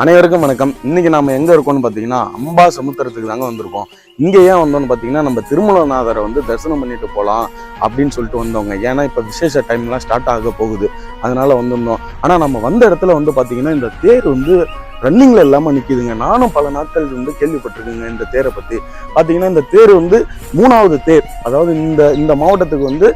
அனைவருக்கும் வணக்கம். இன்னைக்கு நம்ம எங்க இருக்கோம்னு பாத்தீங்கன்னா அம்பா சமுத்திரத்துக்கு தாங்க வந்திருக்கோம். இங்க ஏன் வந்தோம்னு பாத்தீங்கன்னா நம்ம திருமலநாதரை வந்து தரிசனம் பண்ணிட்டு போகலாம் அப்படின்னு சொல்லிட்டு வந்தவங்க. ஏன்னா இப்ப விசேஷ டைம்லாம் ஸ்டார்ட் ஆக போகுது. அதனால வந்திருந்தோம். ஆனா நம்ம வந்த இடத்துல வந்து பாத்தீங்கன்னா இந்த தேர் வந்து ரன்னிங்ல இல்லாம நிக்குதுங்க. நானும் பல நாட்கள் வந்து கேள்விப்பட்டிருக்கேங்க இந்த தேரை பத்தி. பாத்தீங்கன்னா இந்த தேர் வந்து மூணாவது தேர். அதாவது இந்த இந்த மாவட்டத்துக்கு வந்து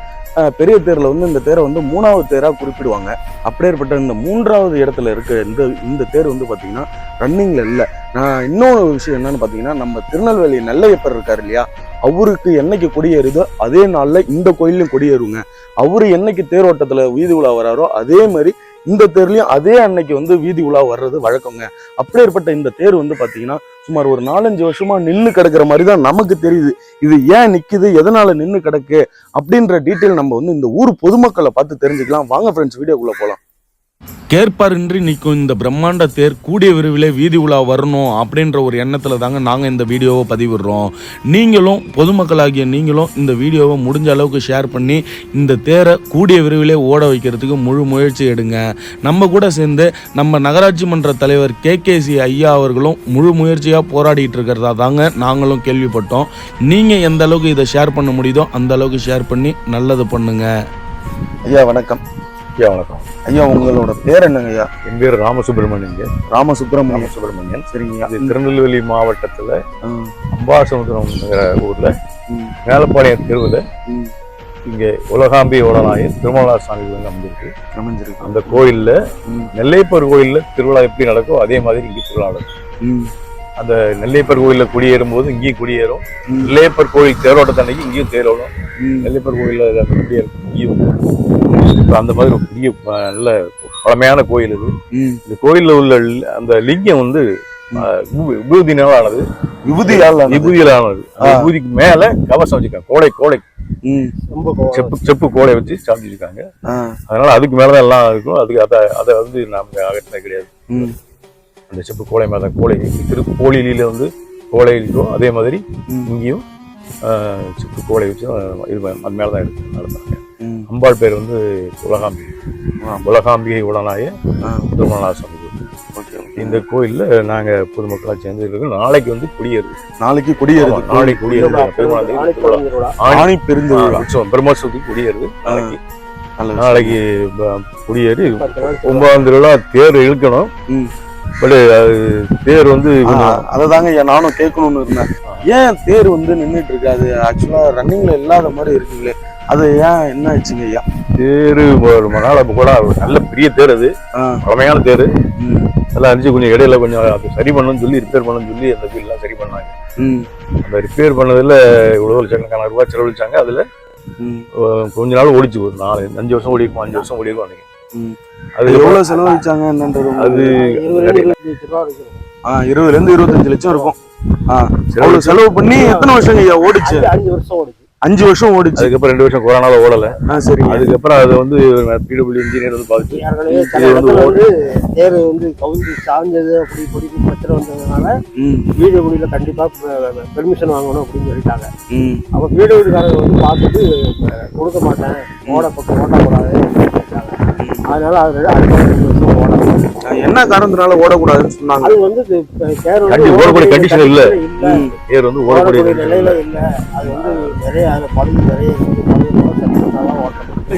பெரிய தேரில் வந்து இந்த தேரை வந்து மூணாவது தேராக குறிப்பிடுவாங்க. அப்படியேற்பட்ட இந்த மூன்றாவது இடத்துல இருக்க இந்த இந்த தேர் வந்து பார்த்திங்கன்னா ரன்னிங்கில் இல்லை. நான் இன்னொரு விஷயம் என்னன்னு பார்த்தீங்கன்னா நம்ம திருநெல்வேலி நெல்லையப்பர் இருக்கார் இல்லையா? அவருக்கு என்னைக்கு கொடியேறுதோ அதே நாளில் இந்த கோயிலையும் கொடியேறுங்க. அவர் என்னைக்கு தேரோட்டத்தில் வீதி உலா வராரோ அதே மாதிரி இந்த தேர்லையும் அதே அன்னைக்கு வந்து வீதி உலா வர்றது வழக்கங்க. அப்படியேற்பட்ட இந்த தேர் வந்து பாத்தீங்கன்னா சுமார் ஒரு நாலஞ்சு வருஷமா நின்று கிடக்குற மாதிரி தான் நமக்கு தெரியுது. இது ஏன் நிக்குது? எதனால நின்று கிடக்கு? அப்படின்ற டீட்டெயில் நம்ம வந்து இந்த ஊர் பொதுமக்களை பார்த்து தெரிஞ்சுக்கலாம். வாங்க ஃப்ரெண்ட்ஸ் வீடியோக்குள்ள போகலாம் கேட்பாரின்றி நிற்கும் இந்த பிரம்மாண்ட தேர் கூடிய விரைவிலே வீதி உலா வரணும் அப்படின்ற ஒரு எண்ணத்தில் தாங்க நாங்கள் இந்த வீடியோவை பதிவிடுறோம். நீங்களும் பொதுமக்களாகிய நீங்களும் இந்த வீடியோவை முடிஞ்ச அளவுக்கு ஷேர் பண்ணி இந்த தேரை கூடிய விரைவிலே ஓட வைக்கிறதுக்கு முழு முயற்சி எடுங்க. நம்ம கூட சேர்ந்து நம்ம நகராட்சி மன்ற தலைவர் கே ஐயா அவர்களும் முழு முயற்சியாக போராடிட்டு இருக்கிறதா தாங்க நாங்களும் கேள்விப்பட்டோம். நீங்கள் எந்த அளவுக்கு இதை ஷேர் பண்ண முடியுதோ அந்த அளவுக்கு ஷேர் பண்ணி நல்லது பண்ணுங்க. ஐயா வணக்கம். ஐயா வணக்கம். ஐயா உங்களோட பேர் என்னங்க ஐயா? என் பேர் ராமசுப்ரமணியங்க ராமசுப்ரமணியம் ராமசுப்ரமணியன் சரிங்க இது திருநெல்வேலி மாவட்டத்துல அம்பாசமுத்திரம்ங்கிற ஊர்ல மேலப்பாளையம் தெருவில். இங்க உலகாம்பி உலநாயர் திருமலா சாமி வந்து அமைஞ்சிருக்கு. அமைஞ்சிருக்கு. அந்த கோயில்ல ம், நெல்லையப்பர் கோயில்ல திருவிழா எப்படி நடக்கோ அதே மாதிரி இங்கே திருவிழா நடக்கும். அந்த நெல்லையப்பர் கோயில்ல குடியேறும் போது இங்கேயும் குடியேறும். நெல்லையப்பர் கோயில் தேரோட்டத்தன்னைக்கு இங்கேயும் தேரோடும். நெல்லையப்பர் கோயில்ல அந்த குடியேறும் இங்கேயும் இப்ப அந்த மாதிரி ஒரு பெரிய நல்ல பழமையான கோயில் இது. இந்த கோயில்ல உள்ள அந்த லிங்கம் வந்து அஹ், விபூ- விபூதினால ஆனது விபூதியால் ஆனது. விபூதியில ஆனது அந்த ஆ. விபூதிக்கு மேல கவசம் வச்சிருக்காங்க கோடை கோடை. ம், செப்பு செப்பு கோடை வச்சு ஆ, அதனால அதுக்கு மேலதான் எல்லாம் இருக்கும். அதுக்கு அதை அதை வந்து நாம அகற்றினது கிடையாது. அந்த செப்பு கோடை மேல கோடை திரு கோழியில வந்து கோடை இருக்கோ அதே மாதிரி இங்கேயும் செப்பு கோடை வச்சு இது அது மேலதான் எடுத்து நடந்தாங்க. அம்பாள் பேர் வந்து உலகாம்பிகை. உலகாம்பிகை உடனாய ஓகே. இந்த கோயில்ல நாங்க பொதுமக்களா சேர்ந்து இருக்கோம் நாளைக்கு வந்து குடியேறுது நாளைக்கு குடியேறுது ஆமா, நாளைக்கு திருவிழா. ஆணி பெருந்திருவிழா. உற்சவம். பிரம்மோற்சவத்துக்கு குடியேறுது நாளைக்கு. நாளைக்கு குடியேறி. ஒன்பதாம் திருவிழா தேர் இழுக்கணும். பட் அது தேர் வந்து அததாங்க ஐயா நானும் கேட்கணும்னு இருந்தேன். ஏன் தேர் வந்து நின்னுட்டு இருக்காது ஆக்சுவலா ரன்னிங்ல இல்லாத மாதிரி இருக்குங்களே. அது ஏன் என்ன ஆச்சுங்க ஐயா? தேர் ஒரு மகால கூட நல்ல பெரிய தேர் அது. பழமையான தேர். ம், அதெல்லாம் அஞ்சு கொஞ்சம் இடையில கொஞ்சம் அது சரி பண்ணணும்னு சொல்லி ரிப்பேர் பண்ணணும்னு சொல்லி அந்த வீல்லாம் சரி பண்ணாங்க. அந்த ரிப்பேர் பண்ணதுல இவ்வளவு லட்சக்கணக்கான ரூபாய் செலவழிச்சாங்க. அதுல கொஞ்ச நாள் ஓடிச்சு. ஒரு நாலு அஞ்சு வருஷம் ஓடி இருக்கும் அஞ்சு வருஷம் ஓடி இருக்கும் அன்னைக்கு. ம். அது எவ்வளவு செலவழிச்சாங்க என்னன்றது அது ஆ, இருபதுல இருந்து இருபத்தஞ்சு லட்சம் இருக்கும். ஆ, அவ்வளவு செலவு பண்ணி எத்தனை வருஷம் ஐயா ஓடிச்சு? அஞ்சு வருஷம் ஓடுச்சு. அஞ்சு வருஷம் ஓடிச்சு. அதுக்கப்புறம் ரெண்டு வருஷம் கொரோனால ஓடல. ஆ, சரிங்க. அதுக்கப்புறம் அது வந்து பிடபிள்யூ இன்ஜினியர் வந்து பார்த்து இது வந்து வந்து தேர் வந்து கவுந்து சாஞ்சது அப்படி இப்படி பிரச்சனை வந்ததுனால குடியில கண்டிப்பா பெர்மிஷன் வாங்கணும் அப்படின்னு சொல்லிட்டாங்க. ம், அப்ப வீடு வீடுக்காரங்க வந்து பார்த்துட்டு கொடுக்க மாட்டேன் ஓட பக்கம் ஓட்டக்கூடாது அதனால அது என்ன காரணத்தினால ஓடக்கூடாதுன்னு சொன்னாங்க? அது வந்து ஓடக்கூடிய condition இல்ல. தேர் வந்து ஓடக்கூடிய நிலையில இல்ல. அது வந்து நிறைய பழுது நிறைய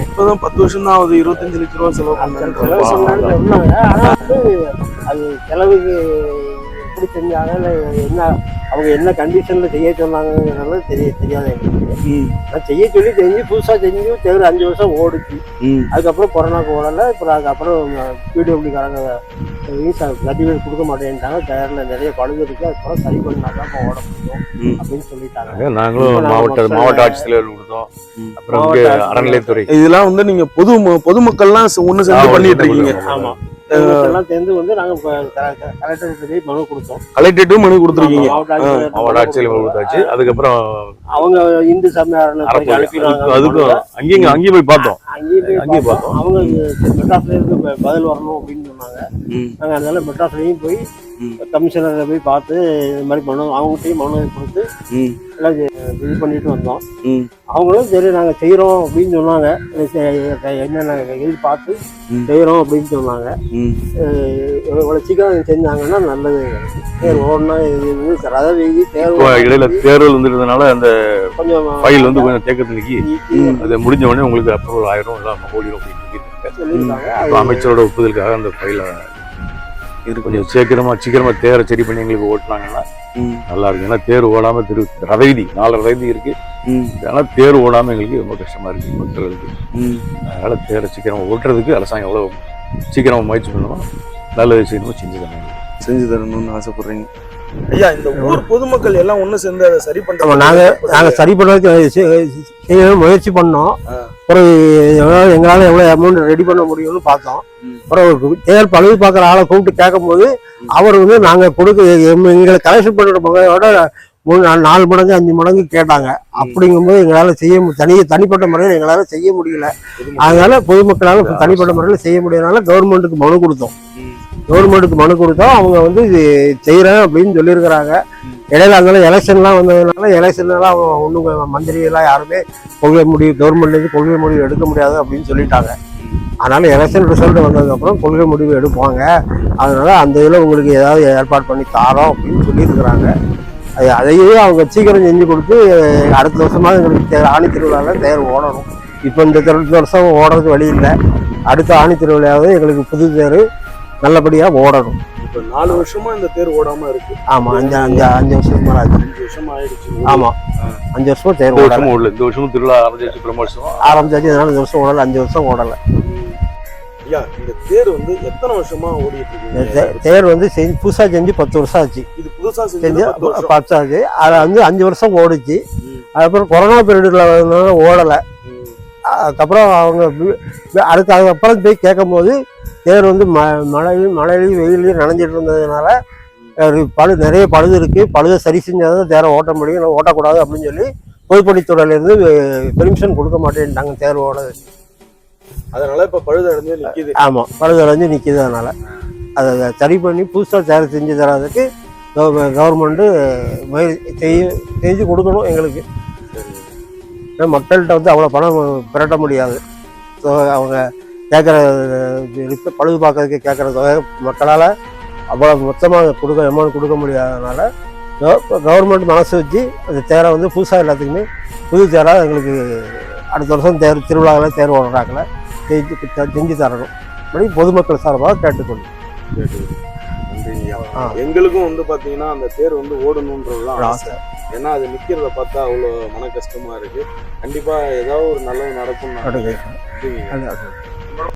இப்பதான் பத்து வருஷம் தான் ஆகுது. இருபத்தஞ்சு லட்ச ரூபா செலவு. ஆனா வந்து அது செலவுக்கு எப்படி செஞ்சாங்க என்ன அவங்க என்ன கண்டிஷன்ல செய்ய சொன்னாங்கிறதுனால தெரிய தெரியாத எங்களுக்கு. நான் செய்ய சொல்லி தெரிஞ்சு புதுசா செஞ்சு தேர் அஞ்சு வருஷம் ஓடுச்சு. அதுக்கப்புறம் கொரோனாக்கு ஓடல அப்புறம் அதுக்கப்புறம் பிடபிள்யூக்காரங்க வீசா சர்டிஃபிகேட் கொடுக்க மாட்டேன்ட்டாங்க. தேர்ல நிறைய பழுது இருக்கு. அதுக்கப்புறம் சரி பண்ணாதான் இப்ப ஓட முடியும். அப்படின்னு சொல்லிட்டாங்க. நாங்களும் மாவட்ட மாவட்ட ஆட்சித்தலைவர் கொடுத்தோம். அப்புறம் அறநிலையத்துறை. இதெல்லாம் வந்து நீங்க பொது பொதுமக்கள்லாம் ஒண்ணு சேர்ந்து பண்ணிட்டு இருக்கீங்க. ஆமா. எல்லாம் சேர்ந்து வந்து நாங்க கலெக்டருக்கு போய் மனு கொடுத்தோம். கலெக்டரேட்டும் மனு கொடுத்துருக்கீங்க. மாவட்ட கொடுத்தோம். கொடுத்தாச்சு. அதுக்கப்புறம் அவங்க இந்து சமய அறநிலையத்துறைக்கு அனுப்பிடுவாங்க அதுக்கும் அங்கேயும் அங்கேயும் போய் பார்த்தோம். அங்கேயும் பார்த்தோம். அவங்க மெட்ராஸ்ல இருந்து பதில் வரணும் அப்படின்னு சொன்னாங்க. நாங்க அதனால மெட்ராஸ்லயும் போய். கமிஷனரை போய் பார்த்து இது மாதிரி மனு அவங்ககிட்டயும் மனு கொடுத்து எல்லாம் இது இது பண்ணிட்டு வந்தோம். அவங்களும் சரி நாங்கள் செய்கிறோம் அப்படின்னு சொன்னாங்க. என்னென்ன இது பார்த்து. செய்கிறோம் அப்படின்னு சொன்னாங்க. இவ்வளோ சீக்கிரம் செஞ்சாங்கன்னா நல்லது. தேர் ஓடனா இது வந்து ரத வீதி தேர் இப்போ இடையில தேர்தல் வந்துருந்தனால அந்த கொஞ்சம் ஃபைல் வந்து கொஞ்சம் தேக்கத்து நிக்கி. நீக்கி அது முடிஞ்ச உடனே உங்களுக்கு அப்ரூவல் ஆயிரும் இல்லை நம்ம ஓடிடும் அப்படின்னு சொல்லியிருக்காங்க. அமைச்சரோட ஒப்புதலுக்காக அந்த ஃபைலை இருக்கு கொஞ்சம் சீக்கிரமா சீக்கிரமா தேரை சரி பண்ணி எங்களுக்கு ஓட்டினாங்கன்னா நல்லா இருக்கும் ஏன்னா தேர் ஓடாம திரு ரதைதி நாலு ரதைதி இருக்கு. அதனால தேர் ஓடாம எங்களுக்கு ரொம்ப கஷ்டமா இருக்கு மக்களுக்கு ம். அதனால தேரை சீக்கிரமா ஓட்டுறதுக்கு அரசாங்கம் எவ்வளவு சீக்கிரமா முயற்சி பண்ணணும் நல்லது செய்யணுமோ செஞ்சு தரணும். செஞ்சு தரணும்னு ஆசைப்படுறீங்க. ஐயா இந்த ஊர் பொதுமக்கள் எல்லாம் ஒண்ணு சேர்ந்து அதை சரி ஆமா, பண்றாங்க நாங்க நாங்க சரி பண்ணுறதுக்கு முயற்சி பண்ணோம். அப்புறம் எங்களால எவ்வளவு அமௌண்ட் ரெடி பண்ண முடியும்னு பார்த்தோம். அப்புறம் தேர் பழுது பார்க்குற ஆளை கூப்பிட்டு கேட்கும்போது அவர் வந்து நாங்க கொடுக்க எங்களை கலெக்ஷன் பண்ணுற முறையோட மூணு நாலு மடங்கு அஞ்சு மடங்கு கேட்டாங்க. அப்படிங்கும்போது எங்களால செய்ய தனி தனிப்பட்ட முறையில் எங்களால செய்ய முடியல. அதனால பொதுமக்களால் தனிப்பட்ட முறையில் செய்ய முடியாதனால கவர்மெண்ட்டுக்கு மனு கொடுத்தோம். கவர்மெண்ட்டுக்கு மனு கொடுத்தோம் அவங்க வந்து இது செய்கிறேன் அப்படின்னு சொல்லியிருக்கிறாங்க. இடையில அங்கே எலெக்ஷன்லாம் வந்ததுனால எலெக்ஷன்லாம் அவங்க ஒன்றும் மந்திரி எல்லாம் யாருமே கொள்கை முடிவு கவர்மெண்ட்லேருந்து கொள்கை முடிவு எடுக்க முடியாது அப்படின்னு சொல்லிட்டாங்க. அதனால் எலெக்ஷன் ரிசல்ட் வந்ததுக்கப்புறம் கொள்கை முடிவு எடுப்பாங்க. அதனால் அந்த இதில் உங்களுக்கு ஏதாவது ஏற்பாடு பண்ணி தாரோம் அப்படின்னு சொல்லியிருக்கிறாங்க. அது அதையே அவங்க சீக்கிரம் செஞ்சு கொடுத்து அடுத்த வருஷமாக எங்களுக்கு ஆணி திருவிழாவில் தேர் ஓடணும். இப்போ இந்த திரு- வருஷம் ஓடுறதுக்கு வழி இல்லை. அடுத்த ஆணி திருவிழாவது எங்களுக்கு புது தேர். நல்லபடியாக ஓடணும். இப்ப நாலு வருஷமா இந்த தேர் ஓடாம இருக்கு. ஆமாம் அஞ்சு அஞ்சு அஞ்சு வருஷத்துக்கு மேலே ஆச்சு. அஞ்சு வருஷம் ஆயிடுச்சு. ஆமாம் அஞ்சு வருஷமா தேர் இந்த ஓடலை. ஓடல. இந்த வருஷமும் திருவிழா ஆரம்பிச்சு பிரமோஷம் ஆரம்பிச்சாச்சு அதனால இந்த வருஷம் ஓடலை அஞ்சு வருஷம் ஓடலை. ம். ஐயா இந்த தேர் வந்து எத்தனை வருஷமா ஓடிட்டு இருக்கு? தே- தேர் வந்து செஞ்சு புதுசாக செஞ்சு பத்து வருஷம் ஆச்சு. இது புதுசா செஞ்சு பத்து ஆச்சு. அதில் வந்து அஞ்சு வருஷம் ஓடிச்சு. அதுக்கப்புறம் கொரோனா பீரியடில் ஓடலை. அதுக்கப்புறம் அவங்க அடுத்து அதுக்கப்புறம் போய் கேட்கும்போது தேர் வந்து ம மழையும் மழையிலையும் வெயிலையும் நனைஞ்சிட்டு இருந்ததுனால பழு நிறைய பழுது இருக்கு. பழுதை சரி செஞ்சால் தான் தேரை ஓட்ட முடியும். இல்லை ஓட்டக்கூடாது அப்படின்னு சொல்லி பொதுப்பணித்துறையிலேருந்து பெர்மிஷன் கொடுக்க மாட்டேன்ட்டாங்க தேர் ஓட அதனால இப்ப பழுது அடைஞ்சு நிக்குது. ஆமாம் பழுது அடைஞ்சு நிற்கிது அதனால். அதை சரி பண்ணி புதுசாக தேர் செஞ்சு தரதுக்கு கவர்மெண்ட்டு செய்ய செஞ்சு கொடுக்கணும் எங்களுக்கு. ஏன்னா மக்கள்கிட்ட வந்து அவ்வளோ பணம் பிரட்ட முடியாது. ஸோ அவங்க கேட்குற பழுது பார்க்கறதுக்கு கேட்குற தொகை மக்களால் அவ்வளோ மொத்தமாக கொடுக்க அமௌண்ட் கொடுக்க முடியாதனால கவர்மெண்ட் மனசு வச்சு அந்த தேரை வந்து புதுசாக எல்லாத்துக்குமே புது தேராக எங்களுக்கு அடுத்த வருஷம் தேர் திருவிழாவில் தேர் ஓடுறாங்கள செஞ்சு தரணும். அப்படி பொதுமக்கள் சார்பாக கேட்டுக்கொள்ளும். எங்களுக்கும் வந்து பாத்தீங்கன்னா அந்த தேர் வந்து ஓடணுன்றதுதான் ஒரு ஆசை. ஏன்னா அது நிக்கிறத பார்த்தா அவ்வளோ மன கஷ்டமா இருக்கு. கண்டிப்பா ஏதாவது ஒரு நல்லது நடக்கும். அது-